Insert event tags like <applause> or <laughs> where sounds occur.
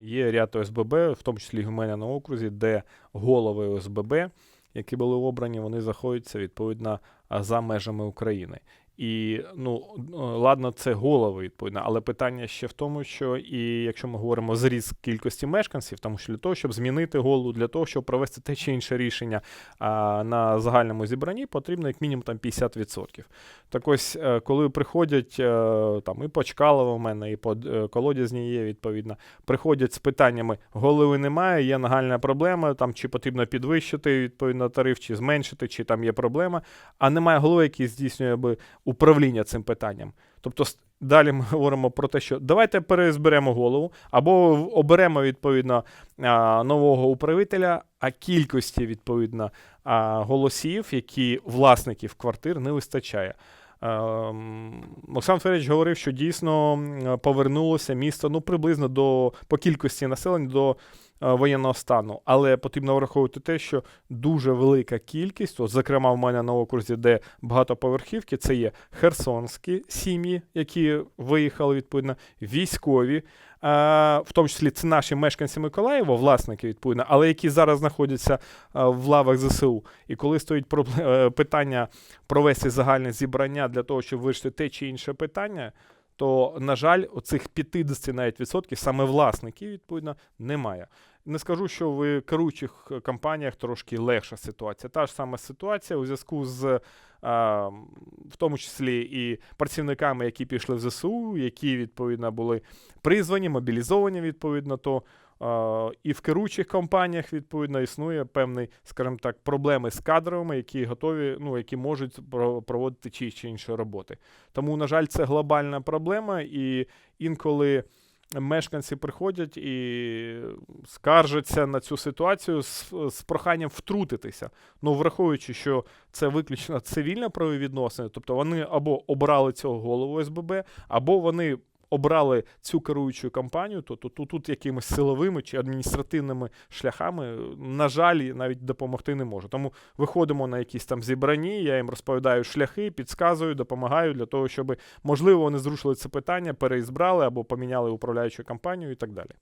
Є ряд ОСББ, в тому числі і в мене на окрузі, де голови ОСББ, які були обрані, вони знаходяться відповідно за межами України. І ну е, ладно, це голови відповідно, але питання ще в тому, що і якщо ми говоримо зріз кількості мешканців, тому що для того, щоб змінити голову, для того, щоб провести те чи інше рішення а, на загальному зібранні, потрібно як мінімум там 50%. Так ось, е, коли приходять е, там і по Чкалову в мене, і по колодязні є відповідно, приходять з питаннями: голови немає, є нагальна проблема, там чи потрібно підвищити відповідно тариф, чи зменшити, чи там є проблема, а немає голови, який здійснює би управління цим питанням. Тобто далі ми <laughs> говоримо про те, що давайте перезберемо голову, або оберемо відповідно нового управителя, а кількості відповідно голосів, які власників квартир не вистачає. Ем, Олександр Федорович говорив, що дійсно повернулося місто ну, приблизно до по кількості населення до воєнного стану. Але потрібно враховувати те, що дуже велика кількість, от, зокрема, в мене на окрузі, де багатоповерхівки, це є херсонські сім'ї, які виїхали відповідно, військові, е, в тому числі це наші мешканці Миколаєва, власники відповідно, але які зараз знаходяться е, в лавах ЗСУ. І коли стоїть е, питання провести загальне зібрання для того, щоб вирішити те чи інше питання, то, на жаль, оцих 50 навіть відсотків саме власників, відповідно, немає. Не скажу, що в керуючих е, компаніях трошки легша ситуація. Та ж сама ситуація у зв'язку з а, в тому числі і працівниками, які пішли в ЗСУ, які відповідно були призвані, мобілізовані відповідно, то і в керуючих компаніях відповідно існує певний, скажімо так, проблеми з кадровими, які готові, ну які можуть про- проводити ті чи інші роботи. Тому, на жаль, це глобальна проблема, і інколи мешканці приходять і скаржаться на цю ситуацію з, з проханням втрутитися. Ну, враховуючи, що це виключно цивільне правовідносини, тобто вони або обрали цього голову СББ, або вони. Обрали цю керуючу кампанію, то тут, тут, тут якимись силовими чи адміністративними шляхами, на жаль, навіть допомогти не може. Тому виходимо на якісь там зібрані, я їм розповідаю шляхи, підказую, допомагаю для того, щоб можливо вони зрушили це питання, переізбрали або поміняли управляючу кампанію і так далі.